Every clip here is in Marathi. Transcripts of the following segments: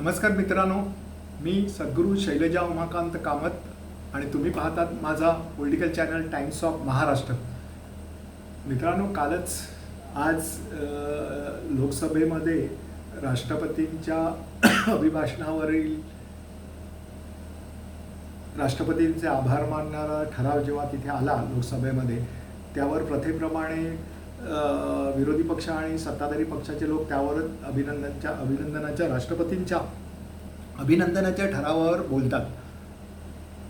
नमस्कार मित्रांनो मी सद्गुरू शैलजा उमाकांत कामत आणि तुम्ही पाहतात माझा political channel times of Maharashtra मित्रांनो कालच आज लोकसभेमध्ये राष्ट्रपतींच्या अभिभाषणावरील राष्ट्रपतींचे आभार मानणारा ठराव जेव्हा तिथे आला लोकसभेमध्ये त्यावर प्रथेप्रमाणे विरोधी पक्ष आणि सत्ताधारी पक्षाचे लोक त्यावर अभिनंदनच्या अभिनंदनाच्या राष्ट्रपतींच्या अभिनंदनाच्या ठरावावर बोलतात.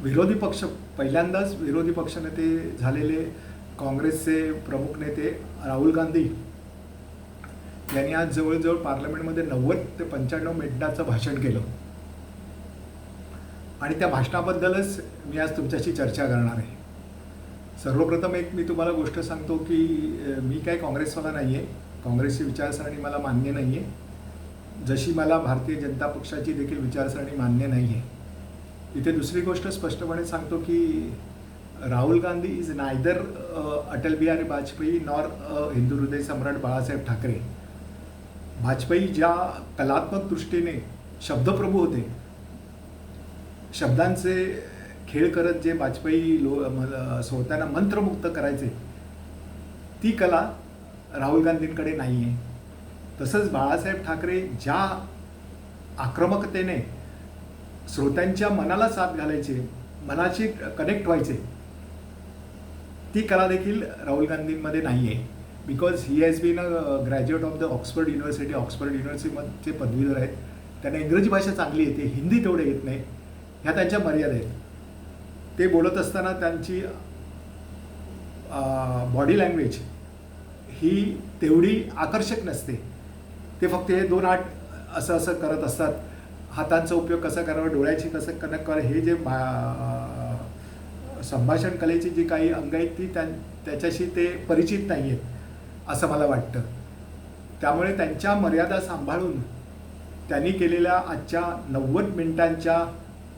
विरोधी पक्ष पहिल्यांदाच विरोधी पक्षनेते झालेले काँग्रेसचे प्रमुख नेते राहुल गांधी यांनी आज जवळजवळ पार्लमेंटमध्ये नव्वद ते पंच्याण्णव मिनिटाचं भाषण केलं. आणि त्या भाषणाबद्दलच मी आज तुमच्याशी चर्चा करणार आहे. सर्वप्रथम एक मी तुम्हाला गोष्ट सांगतो की मी काय काँग्रेसवाला नाही आहे काँग्रेसची विचारसरणी मला मान्य नाही आहे जशी मला भारतीय जनता पक्षाची देखील विचारसरणी मान्य नाही आहे इथे दुसरी गोष्ट स्पष्टपणे सांगतो की Rahul Gandhi is neither Atal Bihari Vajpayee nor Hindu हृदय सम्राट बाळासाहेब ठाकरे. वाजपेयी ज्या कलात्मक दृष्टीने शब्दप्रभू होते शब्दांचे खेळ करत जे वाजपेयी लो म- मंत्रमुक्त करायचे ती कला राहुल गांधींकडे नाही आहे तसंच बाळासाहेब ठाकरे ज्या आक्रमकतेने श्रोत्यांच्या मनाला साथ घालायचे मनाशी कनेक्ट व्हायचे ती कला देखील राहुल गांधींमध्ये नाही आहे because he has been a graduate of the Oxford University Oxford युनिव्हर्सिटीमध्ये पदवीधर आहेत. त्यांना इंग्रजी भाषा चांगली येते हिंदी तेवढे येत नाही. ह्या त्यांच्या मर्यादा आहेत. ते बोलत असताना त्यांची बॉडी लँग्वेज ही तेवढी आकर्षक नसते. ते फक्त हे दोन आठ असं असं करत असतात. हातांचा उपयोग कसा करावा डोळ्याची कसं कनेक्ट करावं हे जे भा संभाषण कलेची जी काही अंग आहेत ती त्या त्याच्याशी ते परिचित नाही आहेत असं मला वाटतं. त्यामुळे त्यांच्या मर्यादा सांभाळून त्यांनी केलेल्या आजच्या नव्वद मिनिटांच्या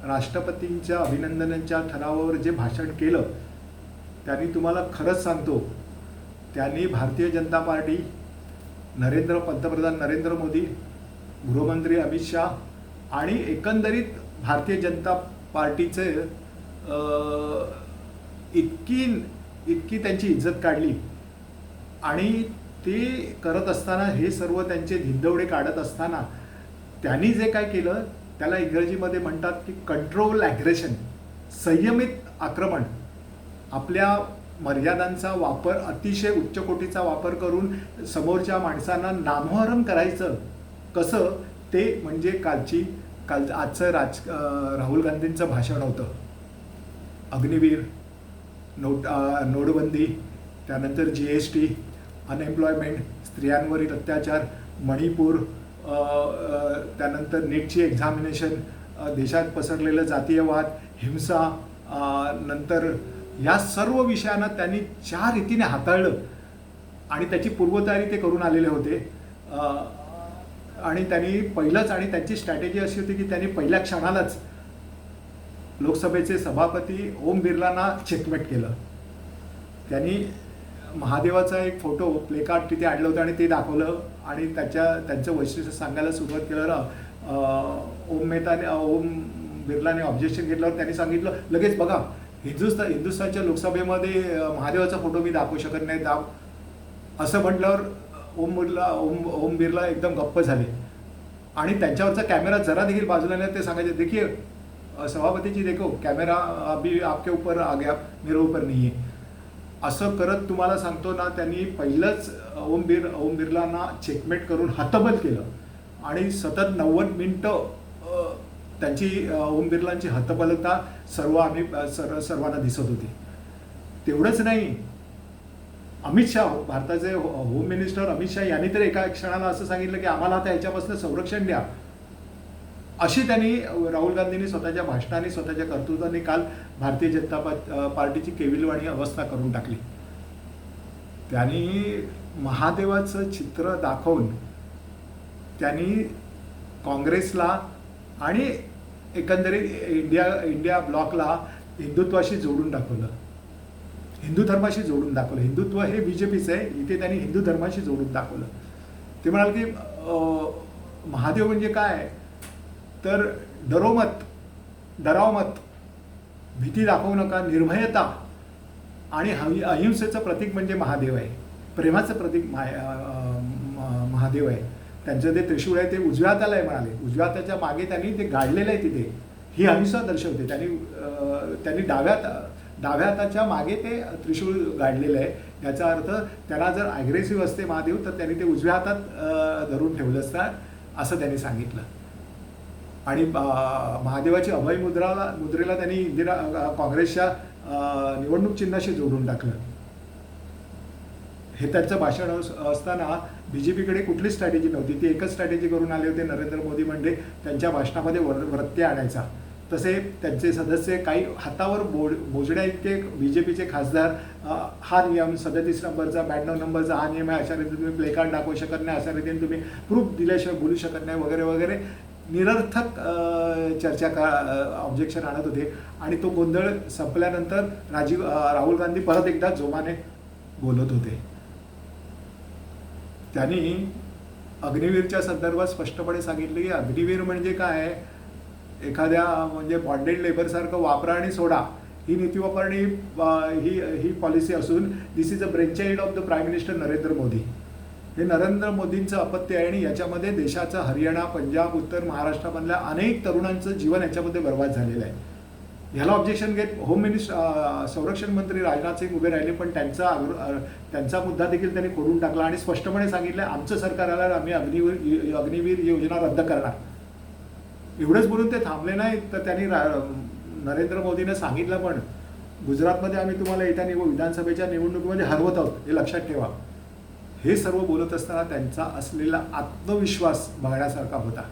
राष्ट्रपतींच्या अभिनंदनाच्या ठरावावर जे भाषण केलं त्यांनी तुम्हाला खरंच सांगतो त्यांनी भारतीय जनता पार्टी नरेंद्र पंतप्रधान नरेंद्र मोदी गृहमंत्री अमित शाह आणि एकंदरीत भारतीय जनता पार्टीचे इतकी इतकी त्यांची इज्जत काढली. आणि ते करत असताना हे सर्व त्यांचे धिंदवडे काढत असताना त्यांनी जे काय केलं त्याला इंग्रजीमध्ये म्हणतात की कंट्रोल ॲग्रेशन संयमित आक्रमण. आपल्या मर्यादांचा वापर अतिशय उच्च कोटीचा वापर करून समोरच्या माणसांना नामोहरम करायचं. कसं? ते म्हणजे कालची काल आजचं राज राहुल गांधींचं भाषण होतं. अग्निवीर नोट नोटबंदी त्यानंतर जी एस टी अनएम्प्लॉयमेंट स्त्रियांवरील अत्याचार मणिपूर त्यानंतर नीटची एक्झामिनेशन देशात पसरलेलं जातीयवाद हिंसा नंतर या सर्व विषयांना त्यांनी ज्या रीतीने हाताळलं आणि त्याची पूर्वतयारी ते करून आलेले होते. आणि त्यांनी पहिलंच आणि त्यांची स्ट्रॅटेजी अशी होती की त्यांनी पहिल्या क्षणालाच लोकसभेचे सभापती ओम बिर्लांना चेकमेट केलं. त्यांनी महादेवाचा एक फोटो प्लेकार्ड तिथे आणलं होतं आणि ते दाखवलं आणि त्याच्या त्यांचं वैशिष्ट्य सांगायला सुरुवात केलं ओम मेहताने ओम बिर्लाने ऑब्जेक्शन घेतल्यावर त्यांनी सांगितलं लगेच बघा हिंदुस्तान हिंदुस्थानच्या लोकसभेमध्ये महादेवाचा फोटो मी दाखवू शकत नाही दाव असं म्हटल्यावर ओम बिर्ला ओम ओम बिर्ला एकदम गप्प झाले. आणि त्यांच्यावरचा कॅमेरा जरा देखील बाजूला नाही ते सांगायचे देखील सभापतीची देखो कॅमेरा अभी आपके ऊपर आ गया मेरे ऊपर नाही आहे असं करत तुम्हाला सांगतो ना त्यांनी पहिलंच ओम बिर ओम बिर्लांना चेकमेट करून हतबल केलं. आणि सतत नव्वद मिनटं त्यांची ओम बिर्लांची हतबलता सर्व आम्ही सर्व सर्वांना दिसत होती. तेवढंच नाही. अमित शाह भारताचे हो, होम मिनिस्टर अमित शाह यांनी तर एका क्षणाला असं सांगितलं की आम्हाला आता याच्यापासून संरक्षण द्या. अशी त्यांनी राहुल गांधींनी स्वतःच्या भाषणाने स्वतःच्या कर्तृत्वाने काल भारतीय जनता पा- पार्टीची केविलवाणी अवस्था करून टाकली. त्यांनी महादेवाचं चित्र दाखवून त्यांनी काँग्रेसला आणि एकंदरीत इंडिया इंडिया ब्लॉकला हिंदुत्वाशी जोडून दाखवलं. हिंदू धर्माशी जोडून दाखवलं. हिंदुत्व हे बी जे पीचं आहे. इथे त्यांनी हिंदू धर्माशी जोडून दाखवलं. ते म्हणाल की महादेव म्हणजे काय? तर डरोमत डरावमत भीती दाखवू नका निर्भयता आणि हवी अहिंसेचं प्रतीक म्हणजे महादेव आहे. प्रेमाचं प्रतीक मा महादेव आहे. त्यांचं ते त्रिशूळ आहे ते उजव्या हाताला आहे म्हणाले. उजव्या हाताच्या मागे त्यांनी ते गाडलेलं आहे तिथे ही अहिंसा दर्शवते. त्यांनी त्यांनी डाव्या डाव्या हाताच्या मागे ते त्रिशूळ गाडलेलं आहे. याचा अर्थ त्याला जर ॲग्रेसिव्ह असते महादेव तर त्यांनी ते उजव्या हातात धरून ठेवलं असतात असं त्यांनी सांगितलं. आणि महादेवाची अभय मुद्राला मुद्रेला त्यांनी इंदिरा काँग्रेसच्या निवडणूक चिन्हाशी जोडून टाकलं. हे त्यांचं भाषण असताना बी जे पीकडे कुठली स्ट्रॅटेजी नव्हती. ती एकच स्ट्रॅटेजी करून आले होते नरेंद्र मोदी म्हणजे त्यांच्या भाषणामध्ये वर वृत्ती आणायचा. तसे त्यांचे सदस्य काही हातावर बोड मोजण्या इतके बी जे पीचे खासदार हा नियम सदतीस नंबरचा ब्याण्णव नंबरचा हा नियम आहे. अशा रीतीने तुम्ही प्लेकार्ड दाखवू शकत नाही. अशा रीतीने तुम्ही प्रूफ दिल्याशिवाय बोलू शकत नाही. वगैरे वगैरे. निरर्थक चर्चा का ऑब्जेक्शन आणत होते. आणि तो गोंधळ संपल्यानंतर राजीव राहुल गांधी परत एकदा जोमाने बोलत होते. त्यांनी अग्निवीरच्या संदर्भात स्पष्टपणे सांगितले की अग्निवीर म्हणजे काय? एखाद्या म्हणजे बॉन्डेड लेबरसारखं वापरा आणि सोडा. ही नीती वापरणे ही ही पॉलिसी असून this is a brainchild of the prime minister Narendra Modi. हे नरेंद्र मोदींचं अपत्य आहे आणि याच्यामध्ये देशाचं हरियाणा पंजाब उत्तर महाराष्ट्रामधल्या अनेक तरुणांचं जीवन याच्यामध्ये बर्बाद झालेलं आहे. ह्याला ऑब्जेक्शन घेत होम मिनिस्टर संरक्षण मंत्री राजनाथ सिंग उभे राहिले पण त्यांचा त्यांचा मुद्दा देखील त्यांनी खोडून टाकला आणि स्पष्टपणे सांगितलं आमचं सरकार आल्यावर आम्ही अग्निवीर अग्निवीर योजना रद्द करणार. एवढंच बोलून ते थांबले नाही तर त्यांनी नरेंद्र मोदीने सांगितलं पण गुजरातमध्ये आम्ही तुम्हाला येत्या निव विधानसभेच्या निवडणुकीमध्ये हरवत आहोत हे लक्षात ठेवा. हे सर्व बोलत असताना त्यांचा असलेला आत्मविश्वास बघण्यासारखा होता.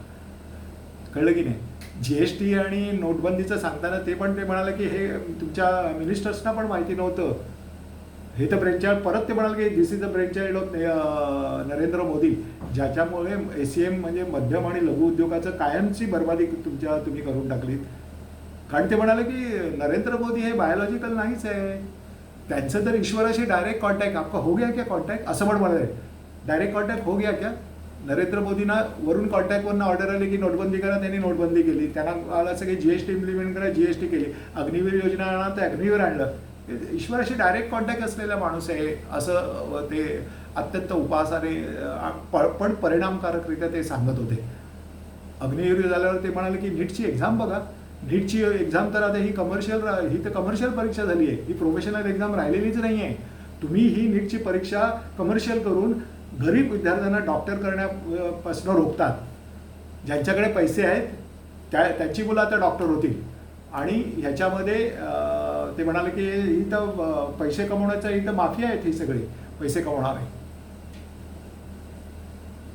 कळलं की नाही? जी एस टी आणि नोटबंदीचं सांगताना ते पण ते म्हणाले की हे तुमच्या मिनिस्टर्सना पण माहिती नव्हतं. हे तर ब्रेंचा परत ते म्हणाले की this is the brainchild of Narendra Modi. ज्याच्यामुळे ए सी एम म्हणजे मध्यम आणि लघु उद्योगाचं कायमची बर्बादी तुमच्या तुम्ही करून टाकलीत. कारण ते म्हणाले की नरेंद्र मोदी हे बायोलॉजिकल नाहीच आहे. त्यांचं तर ईश्वराशी डायरेक्ट कॉन्टॅक्ट आपका हो गया क्या कॉन्टॅक्ट असं पण म्हणाले. डायरेक्ट कॉन्टॅक्ट हो गया क्या? नरेंद्र मोदींना वरून कॉन्टॅक्टवरून ऑर्डर आली की नोटबंदी करा त्यांनी नोटबंदी केली. त्यांना आलं असं की जीएसटी इम्प्लिमेंट करा जीएसटी केली. अग्निवीर योजना आणा तर अग्निवीर आणलं. ईश्वराशी डायरेक्ट कॉन्टॅक्ट असलेला माणूस आहे असं ते अत्यंत उपासाने पण परिणामकारकरित्या ते सांगत होते. अग्निवीर झाल्यावर ते म्हणाले की नीटची एक्झाम बघा. नीटची एक्झाम तर आता ही कमर्शियल ही तर कमर्शियल परीक्षा झाली आहे. ही प्रोफेशनल एक्झाम राहिलेलीच नाही आहे तुम्ही ही नीटची परीक्षा कमर्शियल करून गरीब विद्यार्थ्यांना डॉक्टर करण्यापासून रोखतात. ज्यांच्याकडे पैसे आहेत त्या त्यांची मुलं आता डॉक्टर होतील. आणि ह्याच्यामध्ये ते म्हणाले की ही तर पैसे कमवण्याचं ही तर माफिया आहेत ही सगळी. पैसे कमवणारे.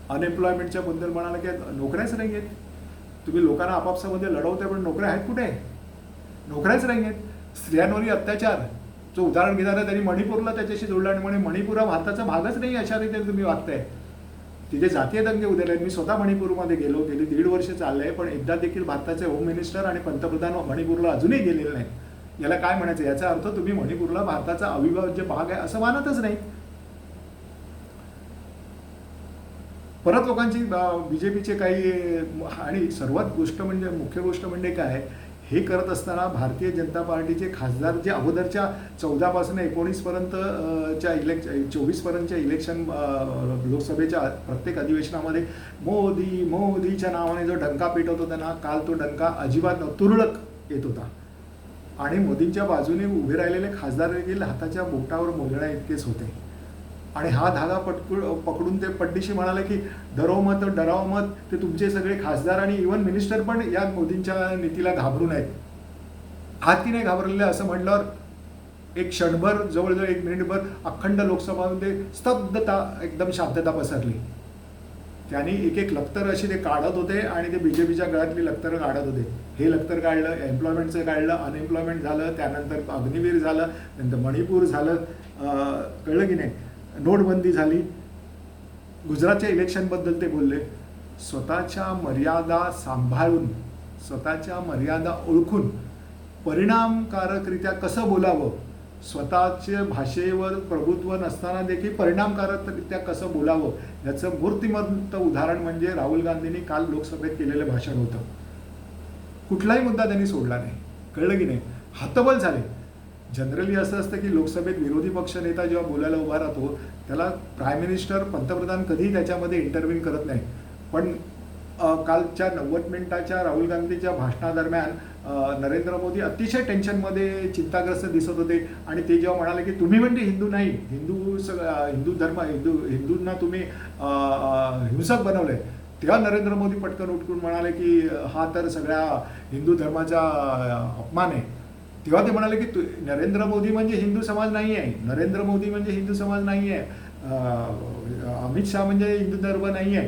अनएम्प्लॉयमेंटच्या बद्दल म्हणाले की नोकऱ्याच नाही आहेत तुम्ही लोकांना आपापसामध्ये लढवते पण नोकऱ्या आहेत कुठे? नोकऱ्याच नाही आहेत स्त्रियांवरील अत्याचार जो उदाहरण घेताना त्यांनी मणिपूरला त्याच्याशी जोडला आणि म्हणे मणिपूर हा भारताचा भागच नाही अशा रीतीने तुम्ही वागताय. तिथे जातीय दंगे उद्याले आहेत. मी स्वतः मणिपूरमध्ये गेलो गेली दीड वर्ष चाललंय पण एकदा देखील भारताचे होम मिनिस्टर आणि पंतप्रधान मणिपूरला अजूनही गेलेले नाही याला काय म्हणायचं? याचा अर्थ तुम्ही मणिपूरला भारताचा अविभाज्य भाग आहे असं मानतच नाही परत लोकांची बीजेपीचे काही आणि सर्वात गोष्ट म्हणजे मुख्य गोष्ट म्हणजे काय? हे करत असताना भारतीय जनता पार्टीचे खासदार जे अगोदरच्या चौदापासून एकोणीसपर्यंत च्या इलेक्श चोवीसपर्यंतच्या इलेक्शन लोकसभेच्या प्रत्येक अधिवेशनामध्ये मोदी मोदीच्या नावाने जो डंका पेटवत होता ना काल तो डंका अजिबात तुरळक येत होता. आणि मोदींच्या बाजूने उभे राहिलेले खासदार देखील हाताच्या बोटावर मोजण्या इतकेच होते. आणि हा धागा पटकू पकडून ते पड्डीशी म्हणाले की डराव मत डराव मत ते तुमचे सगळे खासदार आणि इव्हन मिनिस्टर पण या मोदींच्या नीतीला घाबरून आहेत हातीने नाही घाबरलेले असं म्हटल्यावर एक क्षणभर जवळजवळ एक मिनिटभर अखंड लोकसभामध्ये स्तब्धता एकदम शांतता पसरली. त्यांनी एक एक लक्तर अशी ते काढत होते आणि ते बीजेपीच्या गळ्यातली लक्तर काढत होते. हे लक्तर काढलं एम्प्लॉयमेंटचं काढलं अनएम्प्लॉयमेंट झालं त्यानंतर अग्निवीर झालं नंतर मणिपूर झालं. कळलं की नाही? नोटबंदी झाली. गुजरातच्या इलेक्शनबद्दल ते बोलले स्वतःच्या मर्यादा सांभाळून स्वतःच्या मर्यादा ओळखून परिणामकारकरित्या कसं बोलावं? स्वतःच्या भाषेवर प्रभुत्व नसताना देखील परिणामकारकरित्या कसं बोलावं याचं मूर्तिमंत उदाहरण म्हणजे राहुल गांधींनी काल लोकसभेत केलेलं भाषण होतं. कुठलाही मुद्दा त्यांनी सोडला नाही. कळलं की नाही? हतबल झाले. जनरली असं असतं की लोकसभेत विरोधी पक्ष नेता जेव्हा बोलायला उभा राहतो त्याला प्राईम मिनिस्टर पंतप्रधान कधीही त्याच्यामध्ये इंटरव्ह्यू करत नाही. पण कालच्या नव्वद मिनिटाच्या राहुल गांधीच्या भाषणादरम्यान नरेंद्र मोदी अतिशय टेन्शनमध्ये चिंताग्रस्त दिसत होते. आणि ते जेव्हा म्हणाले की तुम्ही म्हणजे हिंदू नाही हिंदू सग हिंदू धर्म हिंदू हिंदूंना तुम्ही हिंसक बनवलंय. तेव्हा नरेंद्र मोदी पटकन उठकून म्हणाले की हा तर सगळ्या हिंदू धर्माचा अपमान आहे. तेव्हा ते म्हणाले की नरेंद्र मोदी म्हणजे हिंदू समाज नाही आहे नरेंद्र मोदी म्हणजे हिंदू समाज नाही आहे अमित शहा म्हणजे हिंदू धर्म नाही आहे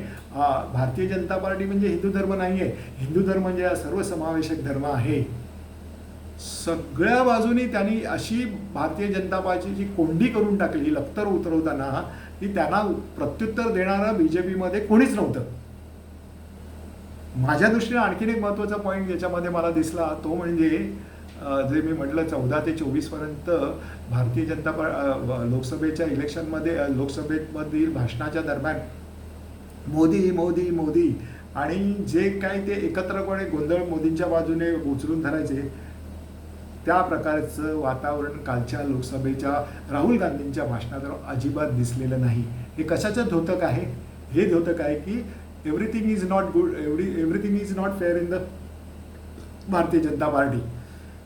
भारतीय जनता पार्टी म्हणजे हिंदू धर्म नाही आहे हिंदू धर्म म्हणजे हा सर्वसमावेशक धर्म आहे. सगळ्या बाजूनी त्यांनी अशी भारतीय जनता पार्टीची कोंडी करून टाकली लखतर उतरवताना की त्यांना प्रत्युत्तर देणारं बी जे पीमध्ये कोणीच नव्हतं. माझ्या दृष्टीने आणखीन एक महत्त्वाचा पॉईंट ज्याच्यामध्ये मला दिसला तो म्हणजे जे मी म्हटलं चौदा ते चोवीसपर्यंत भारतीय जनता पा लोकसभेच्या इलेक्शनमध्ये लोकसभेमधील भाषणाच्या दरम्यान मोदी मोदी मोदी आणि जे काय ते एकत्रपणे गोंधळ मोदींच्या बाजूने उचलून धरायचे त्या प्रकारचं वातावरण कालच्या लोकसभेच्या राहुल गांधींच्या भाषणात अजिबात दिसलेलं नाही. हे कशाचं धोतक आहे हे धोतक आहे की everything is not good every everything is not fair in the Bharatiya Janata Party.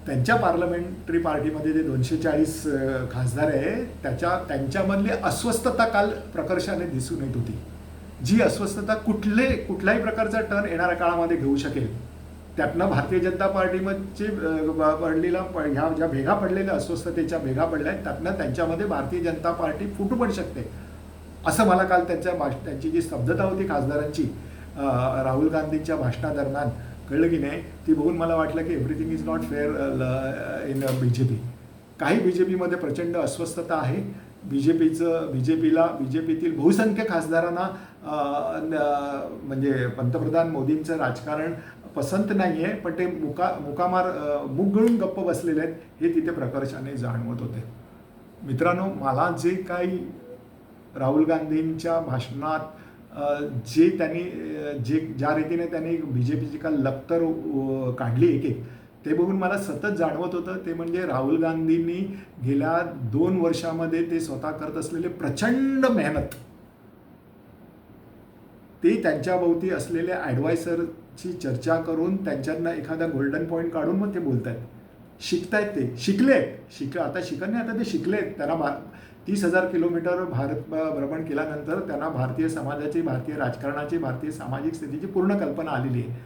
त्यांच्या पार्लमेंटरी पार्टीमध्ये जे दोनशे चाळीस खासदार आहे त्याच्या त्यांच्यामधली अस्वस्थता काल प्रकर्षाने दिसून येत होती. जी अस्वस्थता कुठले कुठल्याही प्रकारचा टर्न येणाऱ्या काळामध्ये घेऊ शकेल त्यातनं भारतीय जनता पार्टीमध्ये पडलेला प- ह्या ज्या भेगा पडलेल्या अस्वस्थतेच्या भेगा पडल्या आहेत त्यातनं त्यांच्यामध्ये भारतीय जनता पार्टी फुटू पण शकते. असं मला काल त्यांच्या भाष त्यांची जी स्तब्धता होती खासदारांची राहुल गांधींच्या भाषणादरम्यान कळलं की नाही ती बघून मला वाटलं की everything is not fair in B J P काही बी जे पीमध्ये प्रचंड अस्वस्थता आहे. बी जे पीचं बी जे पीला बी जे पीतील बहुसंख्य खासदारांना uh, म्हणजे पंतप्रधान मोदींचं राजकारण पसंत नाही आहे पण ते मुका मुकामार uh, अ, गळून गप्प बसलेले आहेत हे तिथे प्रकर्षाने जाणवत होते. मित्रांनो मला जे काही राहुल गांधींच्या भाषणात जे त्यांनी जे ज्या रीतीने त्यांनी बी जे पीची काल लखतर काढली एक एक ते बघून मला सतत जाणवत होतं. ते म्हणजे राहुल गांधींनी गेल्या दोन वर्षामध्ये ते स्वतः करत असलेले प्रचंड मेहनत ते त्यांच्याभोवती असलेल्या ॲडवायसरची चर्चा करून त्यांच्यांना एखादा गोल्डन पॉईंट काढून मग ते बोलत आहेत शिकतायत ते. शिकलेत. शिक आता शिकत नाही आता ते शिकले आहेत त्यांना तीस हजार किलोमीटर भारत भ्रमण केल्यानंतर त्यांना भारतीय समाजाची भारतीय राजकारणाची भारतीय सामाजिक स्थितीची पूर्ण कल्पना आलेली आहे.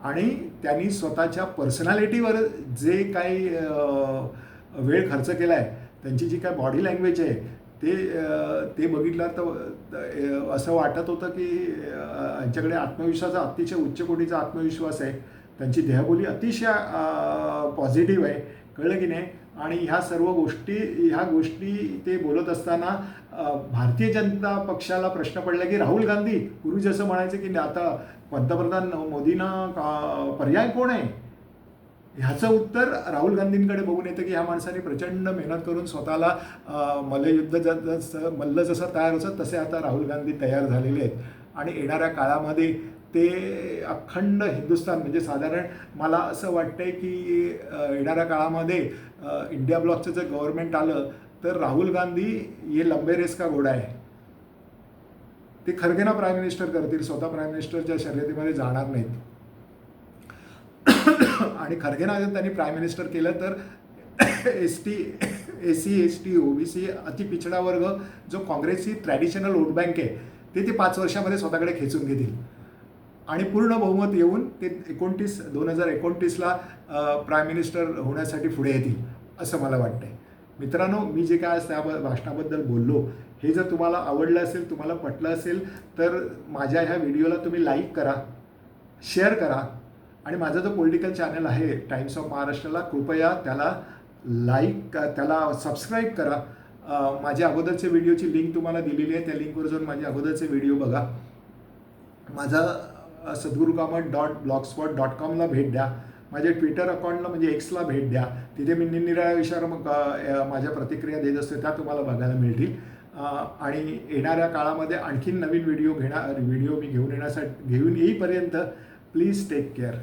आणि त्यांनी स्वतःच्या पर्सनॅलिटीवर जे काही वेळ खर्च केला आहे त्यांची जी काय बॉडी लँग्वेज आहे ते ते बघितलं तर असं वाटत होतं की यांच्याकडे आत्मविश्वास अतिशय उच्च कोटीचा आत्मविश्वास आहे. त्यांची देहबोली अतिशय पॉझिटिव्ह आहे. कळलं की नाही? आणि ह्या सर्व गोष्टी ह्या गोष्टी ते बोलत असताना भारतीय जनता पक्षाला प्रश्न पडला की राहुल गांधी पूर्वी जसं म्हणायचं की आता पंतप्रधान मोदींना का- पर्याय कोण आहे? ह्याचं उत्तर राहुल गांधींकडे बघून येतं की ह्या माणसाने प्रचंड मेहनत करून स्वतःला मल्लयुद्ध ज- जसं मल्ल जसं तयार होतं तसे आता राहुल गांधी तयार झालेले आहेत. आणि येणाऱ्या काळामध्ये ते अखंड हिंदुस्थान म्हणजे साधारण मला असं वाटतंय की येणाऱ्या काळामध्ये इंडिया ब्लॉकचं जर गव्हर्नमेंट आलं तर राहुल गांधी हे लंबे रेस का घोडा आहे? ते खरगेना प्राईम मिनिस्टर करतील स्वतः प्राईम मिनिस्टरच्या शर्यतीमध्ये जाणार नाहीत. आणि खरगेना जर त्यांनी प्राईम मिनिस्टर केलं तर S T S C S T OBC अति पिछडा वर्ग जो काँग्रेसची ट्रॅडिशनल वोट बँक आहे ते ते पाच वर्षामध्ये स्वतःकडे खेचून घेतील. आणि पूर्ण बहुमत येऊन ते एकोणतीस दोन हजार एकोणतीसला प्राईम मिनिस्टर होण्यासाठी पुढे येतील असं मला वाटतंय. मित्रांनो मी जे काय आज त्या भाषणाबद्दल बोललो हे जर तुम्हाला आवडलं असेल तुम्हाला पटलं असेल तर माझ्या ह्या व्हिडिओला तुम्ही लाईक करा शेअर करा आणि माझा जो पॉलिटिकल चॅनल आहे टाइम्स ऑफ महाराष्ट्राला कृपया त्याला लाईक त्याला सबस्क्राईब करा. माझ्या अगोदरचे व्हिडिओची लिंक तुम्हाला दिलेली आहे त्या लिंकवर जाऊन माझे अगोदरचे व्हिडिओ बघा. माझा Sadguru Kamat dot blogspot dot कॉमला भेट द्या. माझ्या ट्विटर अकाउंटला म्हणजे एक्सला भेट द्या. तिथे मी निरनिराळ्या विषयावर मग माझ्या प्रतिक्रिया देत असते त्या तुम्हाला बघायला मिळतील. आणि येणाऱ्या काळामध्ये आणखीन नवीन व्हिडिओ घेणार व्हिडिओ मी घेऊन येण्यासाठी घेऊन येईपर्यंत प्लीज टेक केअर